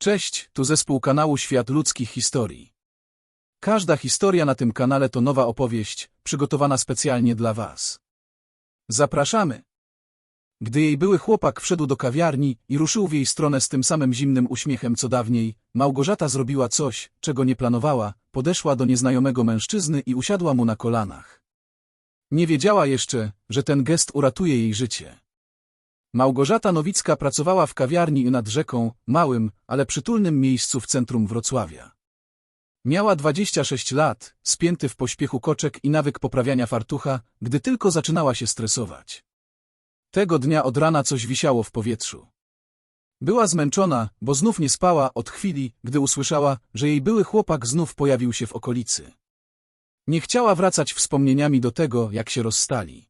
Cześć, tu zespół kanału Świat Ludzkich Historii. Każda historia na tym kanale to nowa opowieść, przygotowana specjalnie dla Was. Zapraszamy! Gdy jej były chłopak wszedł do kawiarni i ruszył w jej stronę z tym samym zimnym uśmiechem co dawniej, Małgorzata zrobiła coś, czego nie planowała, podeszła do nieznajomego mężczyzny i usiadła mu na kolanach. Nie wiedziała jeszcze, że ten gest uratuje jej życie. Małgorzata Nowicka pracowała w kawiarni nad rzeką, małym, ale przytulnym miejscu w centrum Wrocławia. Miała 26 lat, spięty w pośpiechu koczek i nawyk poprawiania fartucha, gdy tylko zaczynała się stresować. Tego dnia od rana coś wisiało w powietrzu. Była zmęczona, bo znów nie spała od chwili, gdy usłyszała, że jej były chłopak znów pojawił się w okolicy. Nie chciała wracać wspomnieniami do tego, jak się rozstali.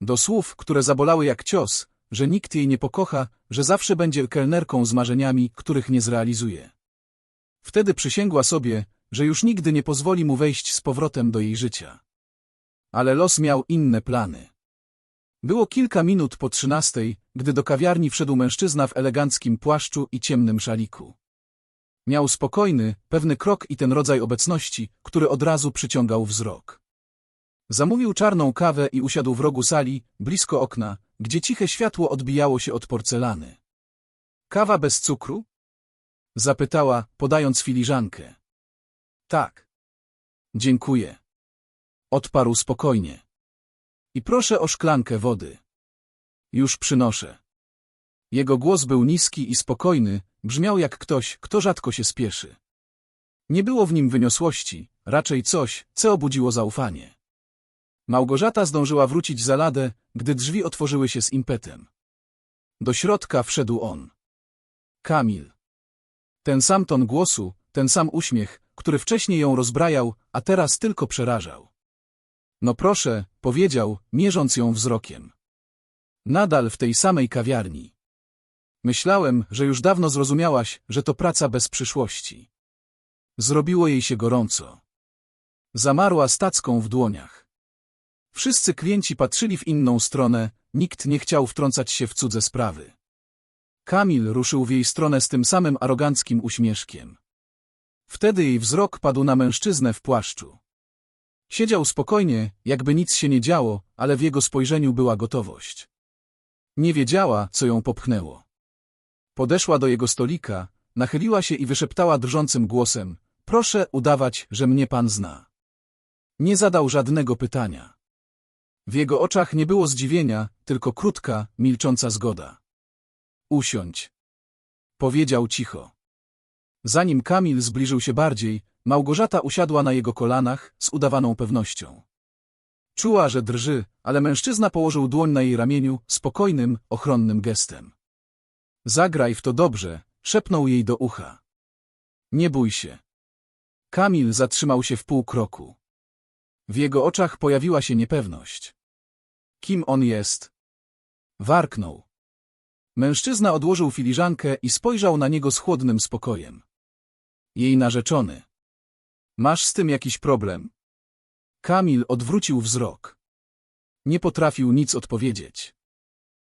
Do słów, które zabolały jak cios, że nikt jej nie pokocha, że zawsze będzie kelnerką z marzeniami, których nie zrealizuje. Wtedy przysięgła sobie, że już nigdy nie pozwoli mu wejść z powrotem do jej życia. Ale los miał inne plany. Było kilka minut po trzynastej, gdy do kawiarni wszedł mężczyzna w eleganckim płaszczu i ciemnym szaliku. Miał spokojny, pewny krok i ten rodzaj obecności, który od razu przyciągał wzrok. Zamówił czarną kawę i usiadł w rogu sali, blisko okna, gdzie ciche światło odbijało się od porcelany. Kawa bez cukru? Zapytała, podając filiżankę. Tak. Dziękuję. Odparł spokojnie. I proszę o szklankę wody. Już przynoszę. Jego głos był niski i spokojny, brzmiał jak ktoś, kto rzadko się spieszy. Nie było w nim wyniosłości, raczej coś, co obudziło zaufanie. Małgorzata zdążyła wrócić za ladę, gdy drzwi otworzyły się z impetem. Do środka wszedł on. Kamil. Ten sam ton głosu, ten sam uśmiech, który wcześniej ją rozbrajał, a teraz tylko przerażał. No proszę, powiedział, mierząc ją wzrokiem. Nadal w tej samej kawiarni. Myślałem, że już dawno zrozumiałaś, że to praca bez przyszłości. Zrobiło jej się gorąco. Zamarła stacką w dłoniach. Wszyscy klienci patrzyli w inną stronę, nikt nie chciał wtrącać się w cudze sprawy. Kamil ruszył w jej stronę z tym samym aroganckim uśmieszkiem. Wtedy jej wzrok padł na mężczyznę w płaszczu. Siedział spokojnie, jakby nic się nie działo, ale w jego spojrzeniu była gotowość. Nie wiedziała, co ją popchnęło. Podeszła do jego stolika, nachyliła się i wyszeptała drżącym głosem — proszę udawać, że mnie pan zna. Nie zadał żadnego pytania. W jego oczach nie było zdziwienia, tylko krótka, milcząca zgoda. Usiądź. Powiedział cicho. Zanim Kamil zbliżył się bardziej, Małgorzata usiadła na jego kolanach z udawaną pewnością. Czuła, że drży, ale mężczyzna położył dłoń na jej ramieniu spokojnym, ochronnym gestem. Zagraj w to dobrze, szepnął jej do ucha. Nie bój się. Kamil zatrzymał się w pół kroku. W jego oczach pojawiła się niepewność. Kim on jest? Warknął. Mężczyzna odłożył filiżankę i spojrzał na niego z chłodnym spokojem. Jej narzeczony. Masz z tym jakiś problem? Kamil odwrócił wzrok. Nie potrafił nic odpowiedzieć.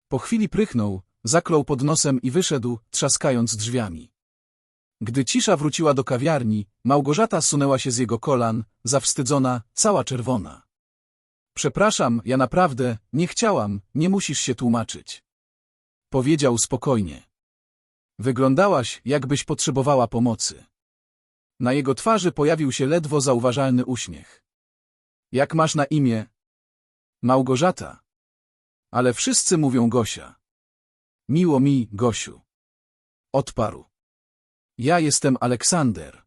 Po chwili prychnął, zaklął pod nosem i wyszedł, trzaskając drzwiami. Gdy cisza wróciła do kawiarni, Małgorzata sunęła się z jego kolan, zawstydzona, cała czerwona. Przepraszam, ja naprawdę, nie chciałam, nie musisz się tłumaczyć. Powiedział spokojnie. Wyglądałaś, jakbyś potrzebowała pomocy. Na jego twarzy pojawił się ledwo zauważalny uśmiech. Jak masz na imię? Małgorzata. Ale wszyscy mówią Gosia. Miło mi, Gosiu. Odparł. Ja jestem Aleksander.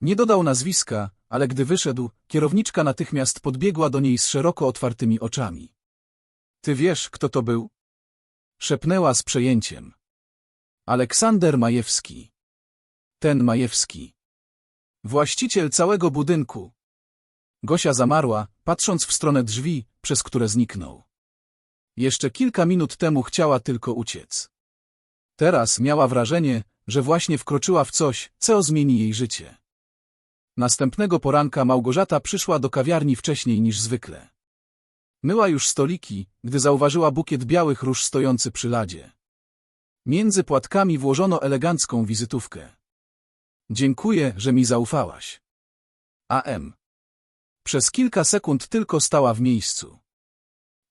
Nie dodał nazwiska, ale gdy wyszedł, kierowniczka natychmiast podbiegła do niej z szeroko otwartymi oczami. Ty wiesz, kto to był? Szepnęła z przejęciem. Aleksander Majewski. Ten Majewski. Właściciel całego budynku. Gosia zamarła, patrząc w stronę drzwi, przez które zniknął. Jeszcze kilka minut temu chciała tylko uciec. Teraz miała wrażenie, że właśnie wkroczyła w coś, co zmieni jej życie. Następnego poranka Małgorzata przyszła do kawiarni wcześniej niż zwykle. Myła już stoliki, gdy zauważyła bukiet białych róż stojący przy ladzie. Między płatkami włożono elegancką wizytówkę. Dziękuję, że mi zaufałaś. AM. Przez kilka sekund tylko stała w miejscu.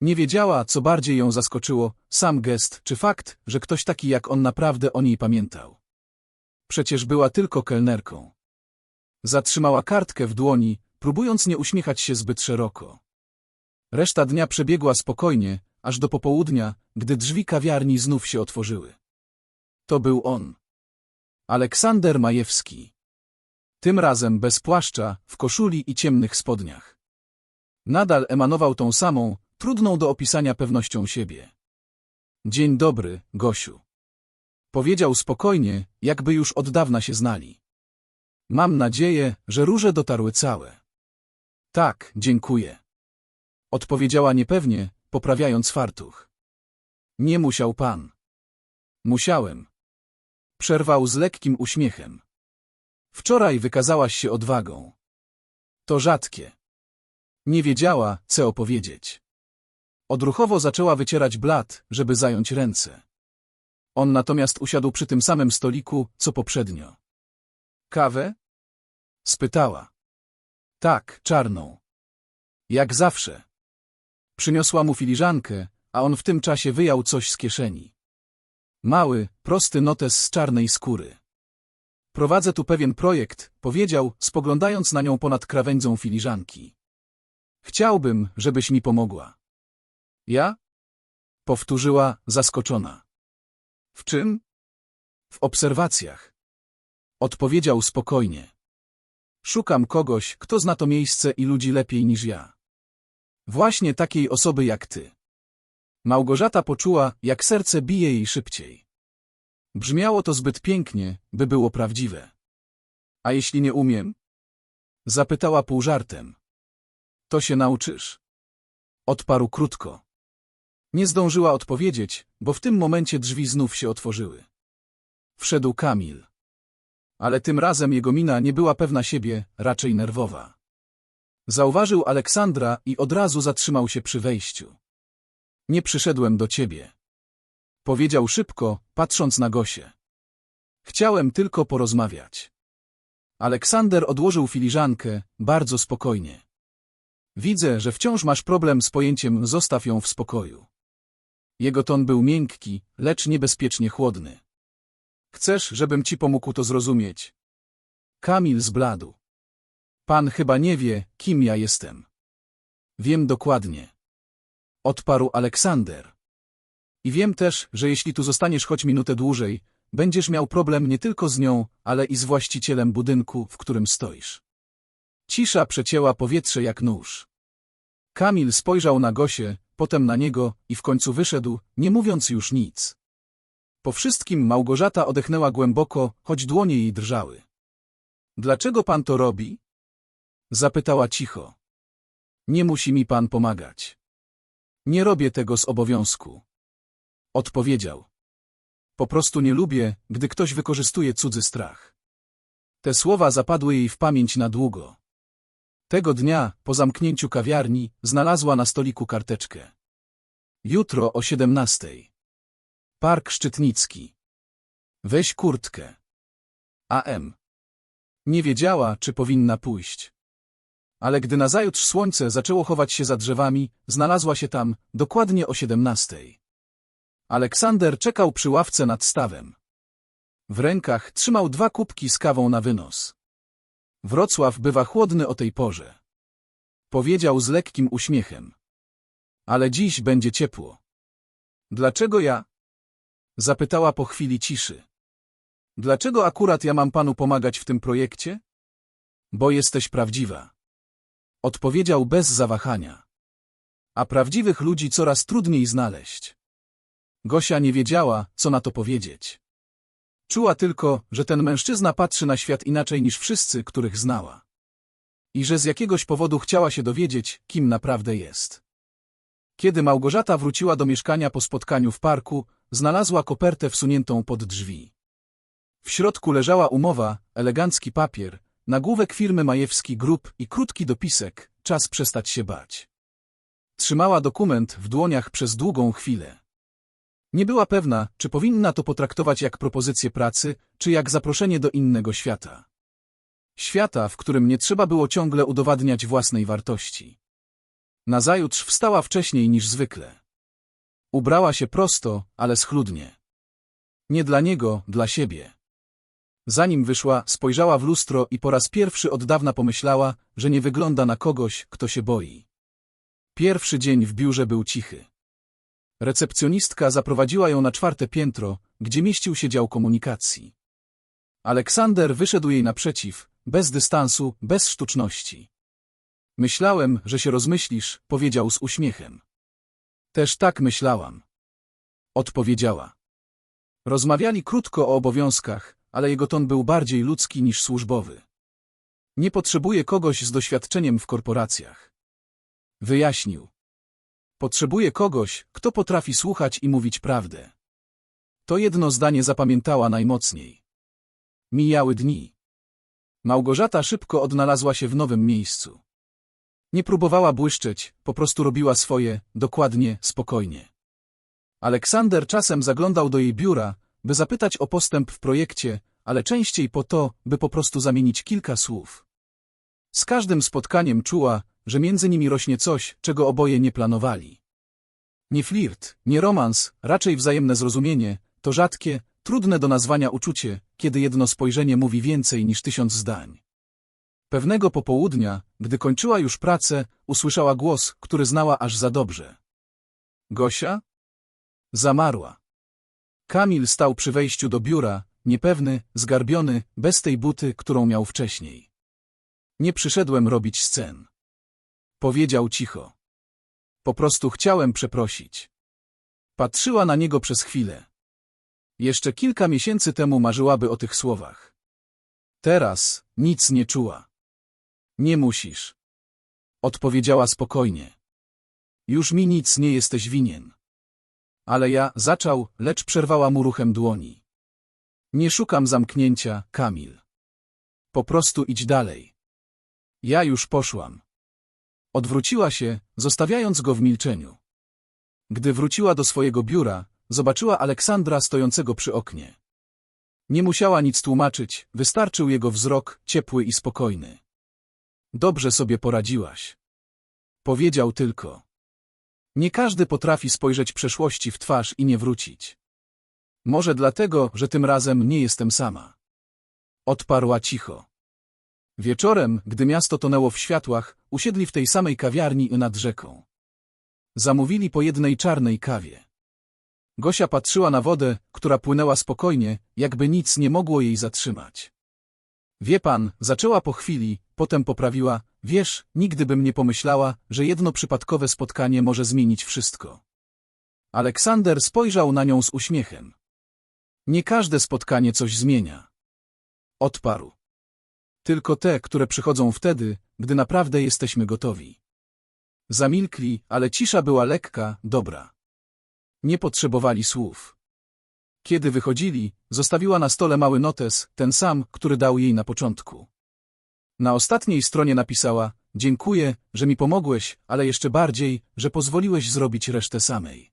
Nie wiedziała, co bardziej ją zaskoczyło, sam gest czy fakt, że ktoś taki jak on naprawdę o niej pamiętał. Przecież była tylko kelnerką. Zatrzymała kartkę w dłoni, próbując nie uśmiechać się zbyt szeroko. Reszta dnia przebiegła spokojnie, aż do popołudnia, gdy drzwi kawiarni znów się otworzyły. To był on. Aleksander Majewski. Tym razem bez płaszcza, w koszuli i ciemnych spodniach. Nadal emanował tą samą, trudną do opisania pewnością siebie. Dzień dobry, Gosiu. Powiedział spokojnie, jakby już od dawna się znali. Mam nadzieję, że róże dotarły całe. Tak, dziękuję. Odpowiedziała niepewnie, poprawiając fartuch. Nie musiał pan. Musiałem. Przerwał z lekkim uśmiechem. Wczoraj wykazałaś się odwagą. To rzadkie. Nie wiedziała, co opowiedzieć. Odruchowo zaczęła wycierać blat, żeby zająć ręce. On natomiast usiadł przy tym samym stoliku, co poprzednio. Kawę? spytała. Tak, czarną. Jak zawsze. Przyniosła mu filiżankę, a on w tym czasie wyjął coś z kieszeni. Mały, prosty notes z czarnej skóry. Prowadzę tu pewien projekt, powiedział, spoglądając na nią ponad krawędzią filiżanki. Chciałbym, żebyś mi pomogła. Ja? Powtórzyła, zaskoczona. W czym? W obserwacjach. Odpowiedział spokojnie. Szukam kogoś, kto zna to miejsce i ludzi lepiej niż ja. Właśnie takiej osoby jak ty. Małgorzata poczuła, jak serce bije jej szybciej. Brzmiało to zbyt pięknie, by było prawdziwe. A jeśli nie umiem? Zapytała pół żartem. To się nauczysz. Odparł krótko. Nie zdążyła odpowiedzieć, bo w tym momencie drzwi znów się otworzyły. Wszedł Kamil. Ale tym razem jego mina nie była pewna siebie, raczej nerwowa. Zauważył Aleksandra i od razu zatrzymał się przy wejściu. Nie przyszedłem do ciebie. Powiedział szybko, patrząc na Gosię. Chciałem tylko porozmawiać. Aleksander odłożył filiżankę, bardzo spokojnie. Widzę, że wciąż masz problem z pojęciem zostaw ją w spokoju. Jego ton był miękki, lecz niebezpiecznie chłodny. Chcesz, żebym ci pomógł to zrozumieć? Kamil zbladł. Pan chyba nie wie, kim ja jestem. Wiem dokładnie. Odparł Aleksander. I wiem też, że jeśli tu zostaniesz choć minutę dłużej, będziesz miał problem nie tylko z nią, ale i z właścicielem budynku, w którym stoisz. Cisza przecięła powietrze jak nóż. Kamil spojrzał na Gosię, potem na niego i w końcu wyszedł, nie mówiąc już nic. Po wszystkim Małgorzata odechnęła głęboko, choć dłonie jej drżały. Dlaczego pan to robi? Zapytała cicho. Nie musi mi pan pomagać. Nie robię tego z obowiązku. Odpowiedział. Po prostu nie lubię, gdy ktoś wykorzystuje cudzy strach. Te słowa zapadły jej w pamięć na długo. Tego dnia, po zamknięciu kawiarni, znalazła na stoliku karteczkę. Jutro o siedemnastej. Park Szczytnicki. Weź kurtkę. AM. Nie wiedziała, czy powinna pójść. Ale gdy nazajutrz słońce zaczęło chować się za drzewami, znalazła się tam, dokładnie o siedemnastej. Aleksander czekał przy ławce nad stawem. W rękach trzymał dwa kubki z kawą na wynos. Wrocław bywa chłodny o tej porze. Powiedział z lekkim uśmiechem. Ale dziś będzie ciepło. Dlaczego ja? Zapytała po chwili ciszy. Dlaczego akurat ja mam panu pomagać w tym projekcie? Bo jesteś prawdziwa. Odpowiedział bez zawahania. A prawdziwych ludzi coraz trudniej znaleźć. Gosia nie wiedziała, co na to powiedzieć. Czuła tylko, że ten mężczyzna patrzy na świat inaczej niż wszyscy, których znała. I że z jakiegoś powodu chciała się dowiedzieć, kim naprawdę jest. Kiedy Małgorzata wróciła do mieszkania po spotkaniu w parku, znalazła kopertę wsuniętą pod drzwi. W środku leżała umowa, elegancki papier, nagłówek firmy Majewski Group i krótki dopisek, czas przestać się bać. Trzymała dokument w dłoniach przez długą chwilę. Nie była pewna, czy powinna to potraktować jak propozycję pracy, czy jak zaproszenie do innego świata. Świata, w którym nie trzeba było ciągle udowadniać własnej wartości. Nazajutrz wstała wcześniej niż zwykle. Ubrała się prosto, ale schludnie. Nie dla niego, dla siebie. Zanim wyszła, spojrzała w lustro i po raz pierwszy od dawna pomyślała, że nie wygląda na kogoś, kto się boi. Pierwszy dzień w biurze był cichy. Recepcjonistka zaprowadziła ją na czwarte piętro, gdzie mieścił się dział komunikacji. Aleksander wyszedł jej naprzeciw, bez dystansu, bez sztuczności. Myślałem, że się rozmyślisz, powiedział z uśmiechem. Też tak myślałam. Odpowiedziała. Rozmawiali krótko o obowiązkach, ale jego ton był bardziej ludzki niż służbowy. Nie potrzebuje kogoś z doświadczeniem w korporacjach. Wyjaśnił. Potrzebuje kogoś, kto potrafi słuchać i mówić prawdę. To jedno zdanie zapamiętała najmocniej. Mijały dni. Małgorzata szybko odnalazła się w nowym miejscu. Nie próbowała błyszczeć, po prostu robiła swoje, dokładnie, spokojnie. Aleksander czasem zaglądał do jej biura, by zapytać o postęp w projekcie, ale częściej po to, by po prostu zamienić kilka słów. Z każdym spotkaniem czuła, że między nimi rośnie coś, czego oboje nie planowali. Nie flirt, nie romans, raczej wzajemne zrozumienie, to rzadkie, trudne do nazwania uczucie, kiedy jedno spojrzenie mówi więcej niż tysiąc zdań. Pewnego popołudnia, gdy kończyła już pracę, usłyszała głos, który znała aż za dobrze. Gosia? Zamarła. Kamil stał przy wejściu do biura, niepewny, zgarbiony, bez tej buty, którą miał wcześniej. Nie przyszedłem robić scen. Powiedział cicho. Po prostu chciałem przeprosić. Patrzyła na niego przez chwilę. Jeszcze kilka miesięcy temu marzyłaby o tych słowach. Teraz nic nie czuła. Nie musisz. Odpowiedziała spokojnie. Już mi nic nie jesteś winien. Ale ja zaczął, lecz przerwała mu ruchem dłoni. Nie szukam zamknięcia, Kamil. Po prostu idź dalej. Ja już poszłam. Odwróciła się, zostawiając go w milczeniu. Gdy wróciła do swojego biura, zobaczyła Aleksandra stojącego przy oknie. Nie musiała nic tłumaczyć, wystarczył jego wzrok, ciepły i spokojny. Dobrze sobie poradziłaś. Powiedział tylko. Nie każdy potrafi spojrzeć przeszłości w twarz i nie wrócić. Może dlatego, że tym razem nie jestem sama. Odparła cicho. Wieczorem, gdy miasto tonęło w światłach, usiedli w tej samej kawiarni nad rzeką. Zamówili po jednej czarnej kawie. Gosia patrzyła na wodę, która płynęła spokojnie, jakby nic nie mogło jej zatrzymać. Wie pan, zaczęła po chwili, potem poprawiła, wiesz, nigdy bym nie pomyślała, że jedno przypadkowe spotkanie może zmienić wszystko. Aleksander spojrzał na nią z uśmiechem. Nie każde spotkanie coś zmienia. Odparł. Tylko te, które przychodzą wtedy, gdy naprawdę jesteśmy gotowi. Zamilkli, ale cisza była lekka, dobra. Nie potrzebowali słów. Kiedy wychodzili, zostawiła na stole mały notes, ten sam, który dał jej na początku. Na ostatniej stronie napisała, dziękuję, że mi pomogłeś, ale jeszcze bardziej, że pozwoliłeś zrobić resztę samej.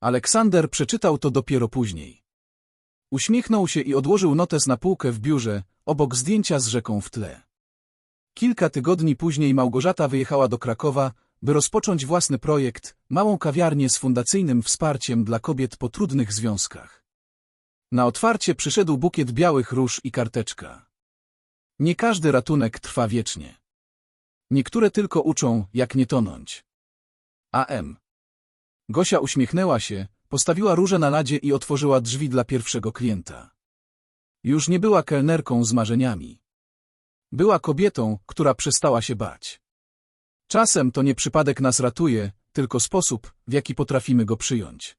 Aleksander przeczytał to dopiero później. Uśmiechnął się i odłożył notes na półkę w biurze, obok zdjęcia z rzeką w tle. Kilka tygodni później Małgorzata wyjechała do Krakowa, by rozpocząć własny projekt, małą kawiarnię z fundacyjnym wsparciem dla kobiet po trudnych związkach. Na otwarcie przyszedł bukiet białych róż i karteczka. Nie każdy ratunek trwa wiecznie. Niektóre tylko uczą, jak nie tonąć. AM. Gosia uśmiechnęła się, postawiła róże na ladzie i otworzyła drzwi dla pierwszego klienta. Już nie była kelnerką z marzeniami. Była kobietą, która przestała się bać. Czasem to nie przypadek nas ratuje, tylko sposób, w jaki potrafimy go przyjąć.